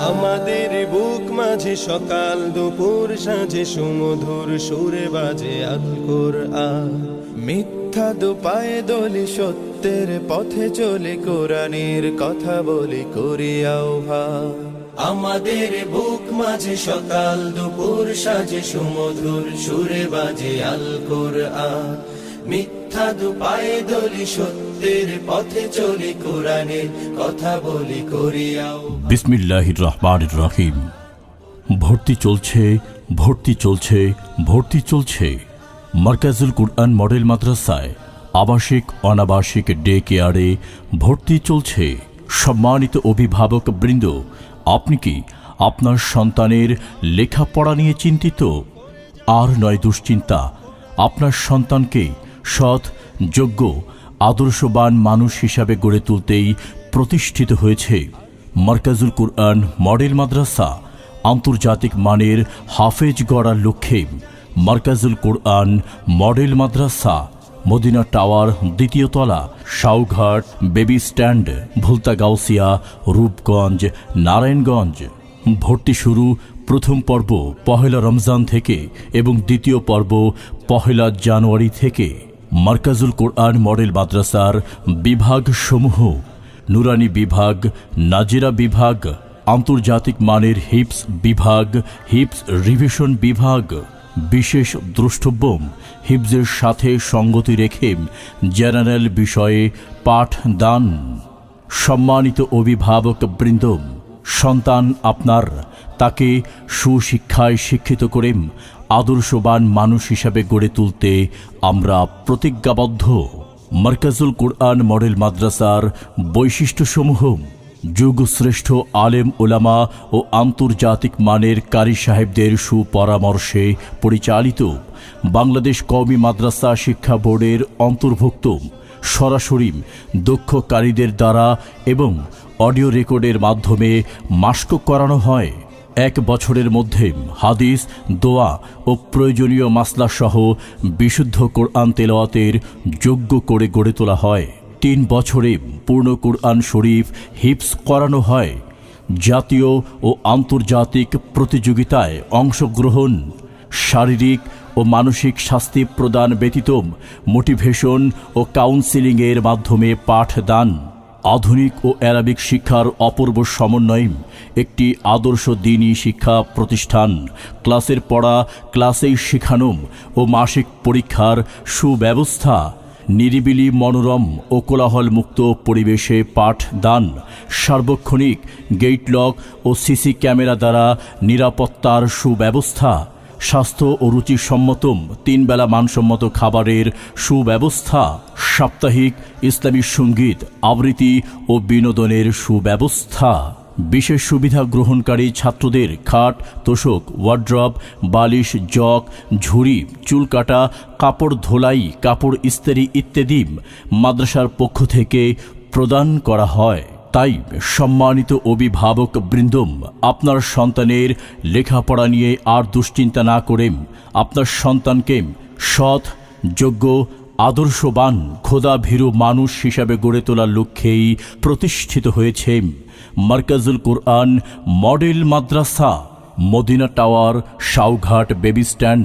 আমাদের বুক মাঝে সকাল, দুপুর সাঁঝে, সুমধুর সুরে বাজে আলকুর আ মিথ্যা দুপায়ে দলি সত্যের পথে চলে, কোরআনের কথা বলে, করি আহ্বা আমাদের বুক মাঝে সকাল, দুপুর সাজে সুমধুর সুরে বাজে আলকুর আ মিথ্যা দুপায়ে দলি সত্যের পথে চলে কোরআনের কথা বলি করি আহ্বা বিসমিল্লাহির রহমানির রহিম। ভর্তি চলছে ভর্তি চলছে ভর্তি চলছে। মার্কাজুল কুরআন মডেল মাদ্রাসায় আবাসিক, অনাবাসিক ডে কেয়ারে ভর্তি চলছে। সম্মানিত অভিভাবক বৃন্দ, আপনি কি আপনার সন্তানের লেখাপড়া নিয়ে চিন্তিত? আর নয় দুশ্চিন্তা, আপনার সন্তানকে সৎ, যোগ্য, আদর্শবান মানুষ হিসাবে গড়ে তুলতেই প্রতিষ্ঠিত হয়েছে মার্কাজুল কুরআন মডেল মাদ্রাসা, আন্তর্জাতিক মানের হাফেজ গড়ার লক্ষ্যে মার্কাজুল কুরআন মডেল মাদ্রাসা, মদিনা টাওয়ার দ্বিতীয় তলা সাউঘাট বেবি স্ট্যান্ড ভুলতা গাউসিয়া রূপগঞ্জ, নারায়ণগঞ্জ। ভর্তি শুরু প্রথম পর্ব পহেলা রমজান থেকে এবং দ্বিতীয় পর্ব পহেলা জানুয়ারি থেকে। মার্কাজুল কোরআন মডেল মাদ্রাসার বিভাগসমূহ, নুরানি বিভাগ, নাজিরা বিভাগ, আন্তর্জাতিক মানের হিপস বিভাগ, হিপস রিভিশন বিভাগ, বিশেষ দ্রষ্টব্য হিপসের সাথে সঙ্গতি রেখে জেনারেল বিষয়ে পাঠদান। সম্মানিত অভিভাবক বৃন্দ, সন্তান আপনার, তাকে সুশিক্ষায় শিক্ষিত করে আদর্শবান মানুষ হিসাবে গড়ে তুলতে আমরা প্রতিজ্ঞাবদ্ধ। মার্কাজুল কোরআন মডেল মাদ্রাসার বৈশিষ্ট্যসমূহ, যুগশ্রেষ্ঠ আলেম ওলামা ও আন্তর্জাতিক মানের কারি সাহেবদের সুপরামর্শে পরিচালিত বাংলাদেশ কওমি মাদ্রাসা শিক্ষা বোর্ডের অন্তর্ভুক্ত, সরাসরি দক্ষকারীদের দ্বারা এবং অডিও রেকর্ডের মাধ্যমে মাস্ক করানো হয়। এক বছরের মধ্যে হাদিস, দোয়া ও প্রয়োজনীয় মাসলা সহ বিশুদ্ধ কোরআন তেলাওয়াতের যোগ্য করে গড়ে তোলা হয়। তিন বছরে পূর্ণ কোরআন শরীফ হিপস করানো হয়। জাতীয় ও আন্তর্জাতিক প্রতিযোগিতায় অংশগ্রহণ, শারীরিক ও মানসিক শাস্তি প্রদান ব্যতীত মোটিভেশন ও কাউন্সিলিংয়ের মাধ্যমে পাঠদান। আধুনিক ও অ্যারাবিক শিক্ষার অপূর্ব সমন্বয় একটি আদর্শ দিনই শিক্ষা প্রতিষ্ঠান। ক্লাসের পড়া, ক্লাসেই শেখানো ও মাসিক পরীক্ষার সুব্যবস্থা। নিরিবিলি মনোরম ও কোলাহল মুক্ত পরিবেশে পাঠদান সার্বক্ষণিক গেট লক ও সিসি ক্যামেরা দ্বারা নিরাপত্তার সুব্যবস্থা। স্বাস্থ্য ও রুচিসম্মতম তিনবেলা মানসম্মত খাবারের সুব্যবস্থা, সাপ্তাহিক ইসলামী সংগীত, আবৃত্তি ও বিনোদনের সুব্যবস্থা। বিশেষ সুবিধা গ্রহণকারী ছাত্রদের খাট, তোষক, ওয়ার্ড্রপ, বালিশ, জগ, ঝুড়ি, চুল কাটা, কাপড় ধোলাই, কাপড় ইস্ত্রি ইত্যাদি মাদ্রাসার পক্ষ থেকে প্রদান করা হয়। তাই সম্মানিত অভিভাবক বৃন্দম, আপনার সন্তানের লেখাপড়া নিয়ে আর দুশ্চিন্তা না করে আপনার সন্তানকে সৎ, যোগ্য, আদর্শবান খোদা ভীরু মানুষ হিসাবে গড়ে তোলার লক্ষ্যেই প্রতিষ্ঠিত হয়েছে মার্কাজুল কোরআন মডেল মাদ্রাসা, Medina tower Saughat baby stand.